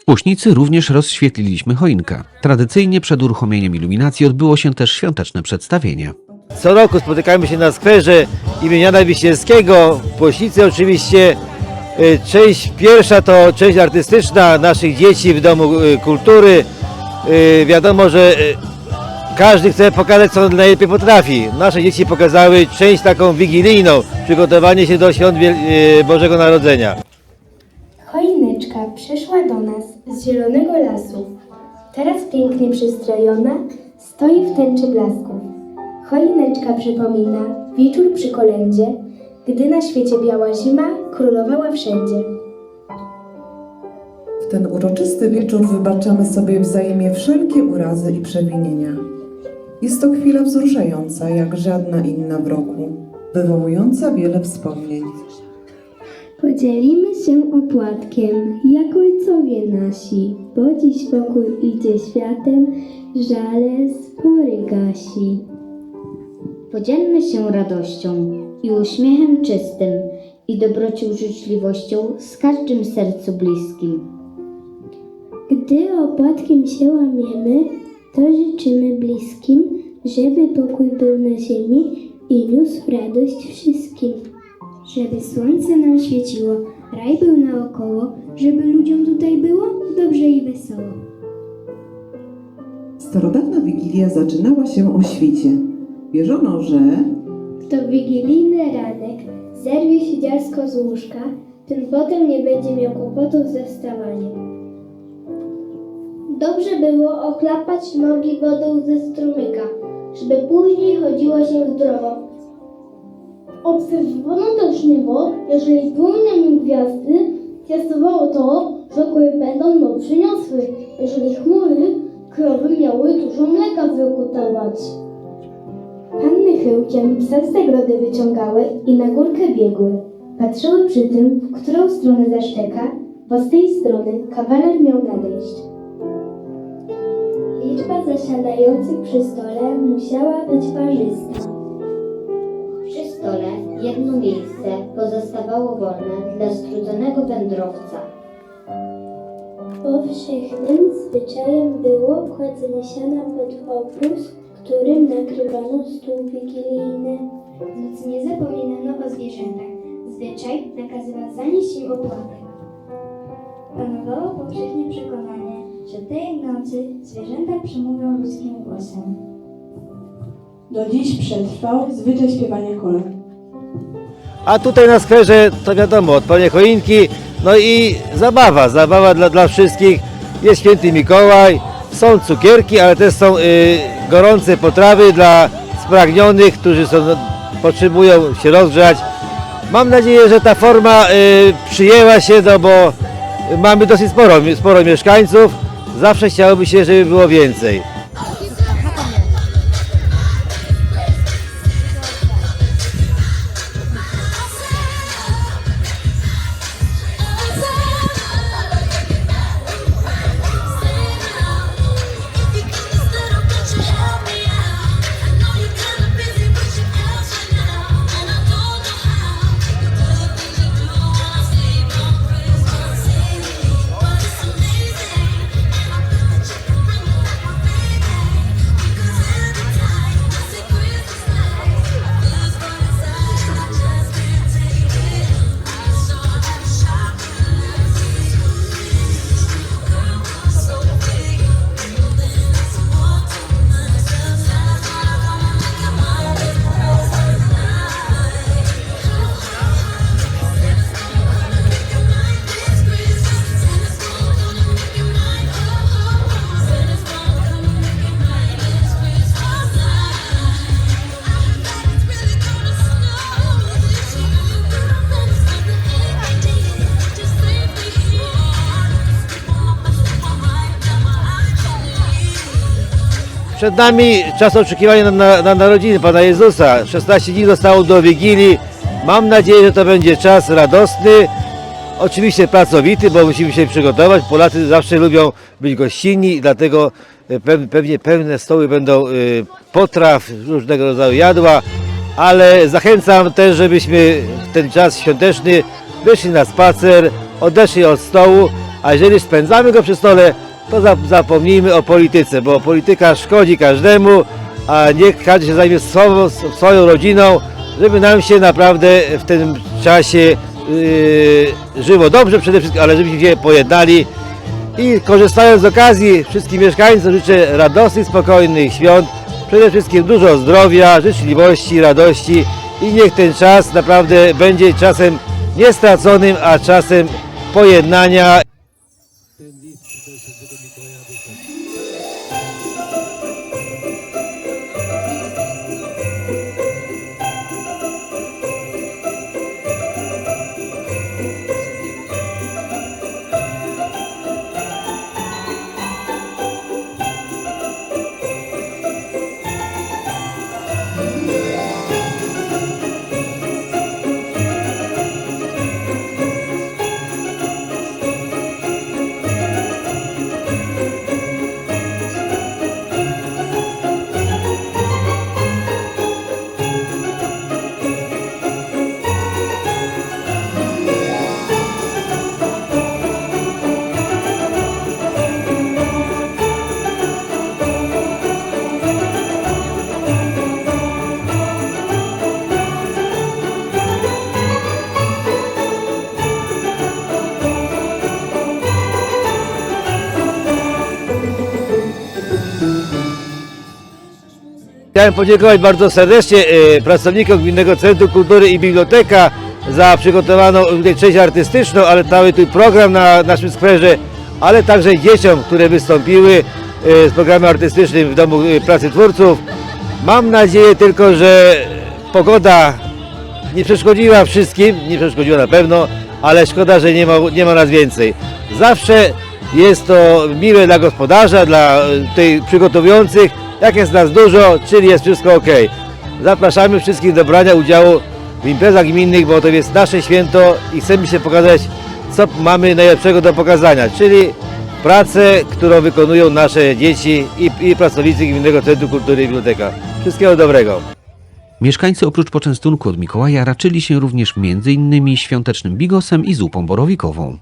W Puśnicy również rozświetliliśmy choinkę. Tradycyjnie przed uruchomieniem iluminacji odbyło się też świąteczne przedstawienie. Co roku spotykamy się na skwerze imienia Wiśniewskiego. W Płośnicy oczywiście y, część pierwsza to część artystyczna naszych dzieci w Domu y, Kultury. Y, Wiadomo, że każdy chce pokazać, co najlepiej potrafi. Nasze dzieci pokazały część taką wigilijną, przygotowanie się do świąt Bożego Narodzenia. Choineczka przyszła do nas z zielonego lasu. Teraz pięknie przystrojona, stoi w tęczy blasków. Choineczka przypomina wieczór przy kolędzie, gdy na świecie biała zima królowała wszędzie. W ten uroczysty wieczór wybaczamy sobie wzajemnie wszelkie urazy i przewinienia. Jest to chwila wzruszająca, jak żadna inna w roku, wywołująca wiele wspomnień. Podzielimy się opłatkiem, jak ojcowie nasi, bo dziś pokój idzie światem, żale spory gasi. Podzielmy się radością i uśmiechem czystym i dobrocią życzliwością z każdym sercu bliskim. Gdy opłatkiem się łamiemy, to życzymy bliskim, żeby pokój był na ziemi i niósł radość wszystkim. Żeby słońce nam świeciło, raj był naokoło, żeby ludziom tutaj było dobrze i wesoło. Starodawna Wigilia zaczynała się o świcie. Wierzono, że Kto w wigilijny ranek zerwie się dziarsko z łóżka, ten potem nie będzie miał kłopotów ze wstawaniem. Dobrze było oklapać nogi wodą ze strumyka, żeby później chodziło się zdrowo. Obserwowano też niebo, jeżeli na nim gwiazdy, zwiastowało to, że kły będą no przyniosły. Jeżeli chmury, krowy miały dużo mleka wykutować. Panny chyłkiem psa z zagrody wyciągały i na górkę biegły. Patrzyły przy tym, w którą stronę zaszczeka, bo z tej strony kawaler miał nadejść. Liczba zasiadających przy stole musiała być parzysta. Stole jedno miejsce pozostawało wolne dla strudzonego wędrowca. Powszechnym zwyczajem było kładzenie siana pod obrus, którym nakrywano stół wigilijny. Nocy nie zapominano o zwierzętach. Zwyczaj nakazywał zanieść im opłatek. Panowało powszechnie przekonanie, że tej nocy zwierzęta przemówią ludzkim głosem. Do dziś przetrwał zwyczaj śpiewania kolęd. A tutaj na skwerze to wiadomo, odpalenie choinki, no i zabawa, zabawa dla, dla wszystkich. Jest święty Mikołaj, są cukierki, ale też są y, gorące potrawy dla spragnionych, którzy są, potrzebują się rozgrzać. Mam nadzieję, że ta forma y, przyjęła się, no bo mamy dosyć sporo, sporo mieszkańców. Zawsze chciałoby się, żeby było więcej. Przed nami czas oczekiwania na, na, na narodziny Pana Jezusa. 16 dni zostało do Wigilii. Mam nadzieję, że to będzie czas radosny. Oczywiście pracowity, bo musimy się przygotować. Polacy zawsze lubią być gościnni dlatego e, pew- pewnie pełne stoły będą e, potraw, różnego rodzaju jadła. Ale zachęcam też, żebyśmy w ten czas świąteczny wyszli na spacer, odeszli od stołu, a jeżeli spędzamy go przy stole, to za- zapomnijmy o polityce, bo polityka szkodzi każdemu, a niech każdy się zajmie swoją, swoją rodziną, żeby nam się naprawdę w tym czasie yy, żyło dobrze przede wszystkim, ale żebyśmy się pojednali. I korzystając z okazji, wszystkim mieszkańcom życzę radosnych, spokojnych świąt, przede wszystkim dużo zdrowia, życzliwości, radości i niech ten czas naprawdę będzie czasem niestraconym, a czasem pojednania. Nicoya Bishop. Chciałem podziękować bardzo serdecznie e, pracownikom Gminnego Centrum Kultury i Biblioteka za przygotowaną tutaj część artystyczną, ale cały tu program na naszym skwerze, ale także dzieciom, które wystąpiły e, z programem artystycznym w Domu e, Pracy Twórców. Mam nadzieję tylko, że pogoda nie przeszkodziła wszystkim, nie przeszkodziła na pewno, ale szkoda, że nie ma, nie ma nas więcej. Zawsze jest to miłe dla gospodarza, dla tej przygotowujących, jak jest nas dużo, czyli jest wszystko ok. Zapraszamy wszystkich do brania udziału w imprezach gminnych, bo to jest nasze święto i chcemy się pokazać, co mamy najlepszego do pokazania, czyli pracę, którą wykonują nasze dzieci i, i pracownicy Gminnego Centrum Kultury i Biblioteka. Wszystkiego dobrego. Mieszkańcy oprócz poczęstunku od Mikołaja raczyli się również m.in. świątecznym bigosem i zupą borowikową.